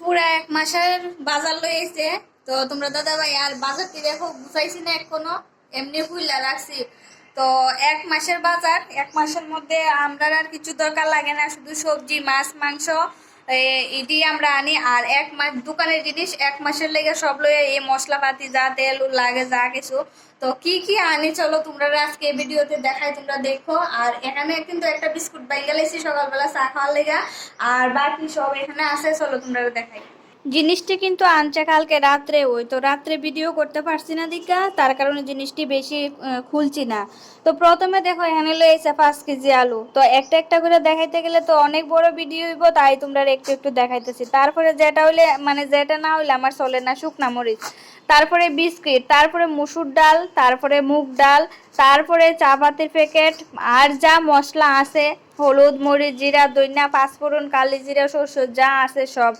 পুরা এক মাসের বাজার লইছে। তো তোমরা দাদা ভাই আর বাজারটি দেখো গুছাইছি না এখনও, এমনি ফুল্লা রাখছি। তো এক মাসের বাজার, এক মাসের মধ্যে আমরা আর কিছু দরকার লাগে না, শুধু সবজি, মাছ, মাংস এটি আমরা আনি, আর এক মাস, দোকানের জিনিস এক মাসের লেগে সব লইয়া এই মশলাপাতি যা তেল লাগে যা কিছু। তো কি কি আনি চলো তোমরা আজকে ভিডিওতে দেখায় তোমরা দেখো। আর এখানে কিন্তু একটা বিস্কুট বাই গেলেছি সকালবেলা চা খাওয়ার লেগে। আর বাকি সব এখানে আছে, চলো তোমরা দেখাই। জিনিসটি কিন্তু আনছে কালকে রাত্রে। ওই তো রাত্রে ভিডিও করতে পারছি না দিকা তার কারণে জিনিসটি বেশি খুলছি না। তো প্রথমে দেখো, এখানে লয়েছে পাঁচ কেজি আলু। তো একটা একটা করে দেখাইতে গেলে তো অনেক বড় ভিডিও হইব, তাই তোমরা একটু একটু দেখাইতেছি। তারপরে যেটা হইলে মানে যেটা না হইলে আমার চলে না শুকনা মরিচ। তারপরে বিস্কিট, তারপরে মুসুর ডাল, তারপরে মুগ ডাল তারপরে চা পাতির প্যাকেট, আর যা মশলা আছে, হলুদ, মরিচ, জিরা দইনা পাঁচফোড়ন, কালি জিরা, সরষ, যা আছে সব।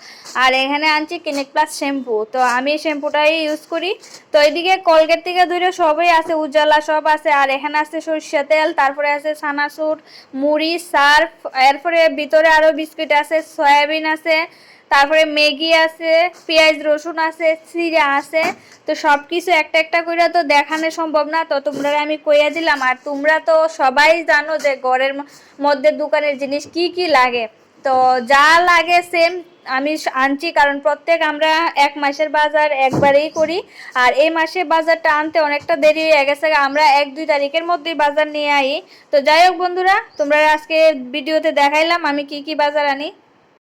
আর এখানে আনছি ক্লিনিক প্লাস শ্যাম্পু তো আমি শ্যাম্পুটাই ইউজ করি। তো এদিকে কলগেট থেকে ধরে সবই আছে, উজালা সব আছে। আর এখানে আছে সরিষা তেল, তারপরে আছে সানাসুর মুড়ি, সার্ফ, এরপরে ভিতরে আরও বিস্কিট আছে, সয়াবিন আছে। তারপরে ম্যাগি আছে, পেঁয়াজ, রসুন আছে চিরা আছে। তো সব কিছু একটা একটা করে তো দেখানো সম্ভব না। তো তোমরা আমি কইয়া দিলাম, আর তোমরা তো সবাই জানো যে ঘরের মধ্যে দোকানের জিনিস কি কি লাগে। তো যা লাগে সেম আমি আনছি, কারণ প্রত্যেক আমরা এক মাসের বাজার একবারেই করি। আর এই মাসে বাজারটা আনতে অনেকটা দেরি হয়ে গেছে, আমরা এক দুই তারিখের মধ্যেই বাজার নিয়ে আই। তো যাই হোক বন্ধুরা, তোমরা আজকে ভিডিওতে দেখাইলাম আমি কি কি বাজার আনি।